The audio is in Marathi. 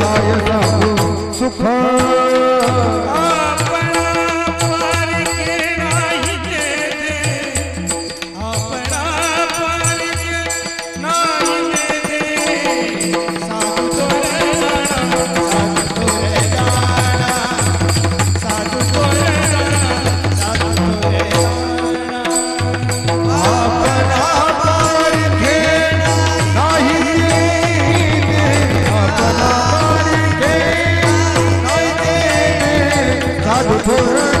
काय सांगू सुख God, God.